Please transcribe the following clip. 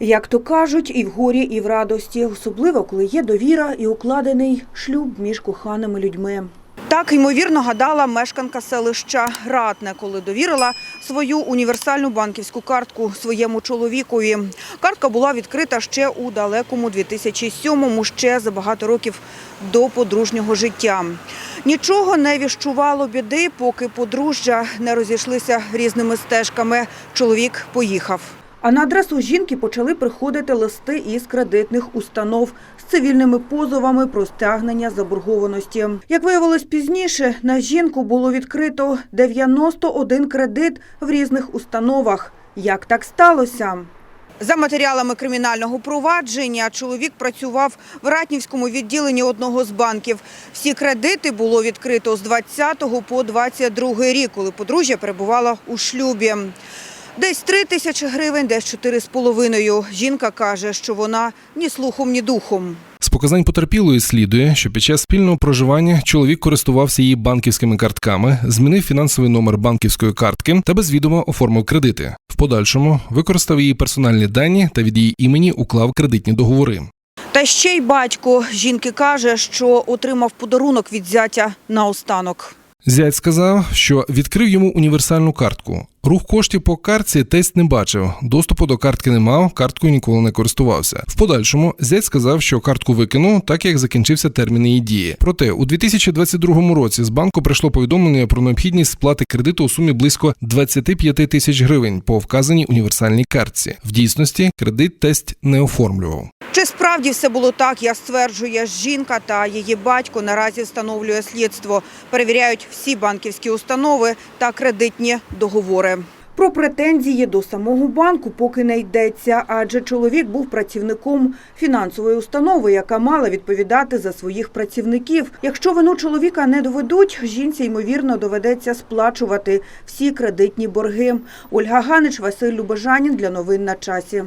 Як то кажуть, і в горі, і в радості, особливо коли є довіра і укладений шлюб між коханими людьми. Так ймовірно гадала мешканка селища Ратне, коли довірила свою універсальну банківську картку своєму чоловікові. Картка була відкрита ще у далекому 2007-му, ще за багато років до подружнього життя. Нічого не віщувало біди, поки подружжя не розійшлися різними стежками. Чоловік поїхав. А на адресу жінки почали приходити листи із кредитних установ з цивільними позовами про стягнення заборгованості. Як виявилось пізніше, на жінку було відкрито 91 кредит в різних установах. Як так сталося? За матеріалами кримінального провадження чоловік працював в Ратнівському відділенні одного з банків. Всі кредити було відкрито з 20 по 22 рік, коли подружжя перебувало у шлюбі. Десь 3 тисячі гривень, десь 4,5. Жінка каже, що вона ні слухом, ні духом. З показань потерпілої слідує, що під час спільного проживання чоловік користувався її банківськими картками, змінив фінансовий номер банківської картки та без відома оформив кредити. В подальшому використав її персональні дані та від її імені уклав кредитні договори. Та ще й батько жінки каже, що отримав подарунок від зятя наостанок. Зять сказав, що відкрив йому універсальну картку. Рух коштів по картці тесть не бачив, доступу до картки не мав, карткою ніколи не користувався. В подальшому зять сказав, що картку викинув, так як закінчився термін її дії. Проте у 2022 році з банку прийшло повідомлення про необхідність сплати кредиту у сумі близько 25 тисяч гривень по вказаній універсальній картці. В дійсності кредит тесть не оформлював. Чи справді все було так, я стверджує жінка та її батько наразі встановлює слідство. Перевіряють всі банківські установи та кредитні договори. Про претензії до самого банку поки не йдеться, адже чоловік був працівником фінансової установи, яка мала відповідати за своїх працівників. Якщо вину чоловіка не доведуть, жінці ймовірно доведеться сплачувати всі кредитні борги. Ольга Ганич, Василь Любежанін для новин на часі.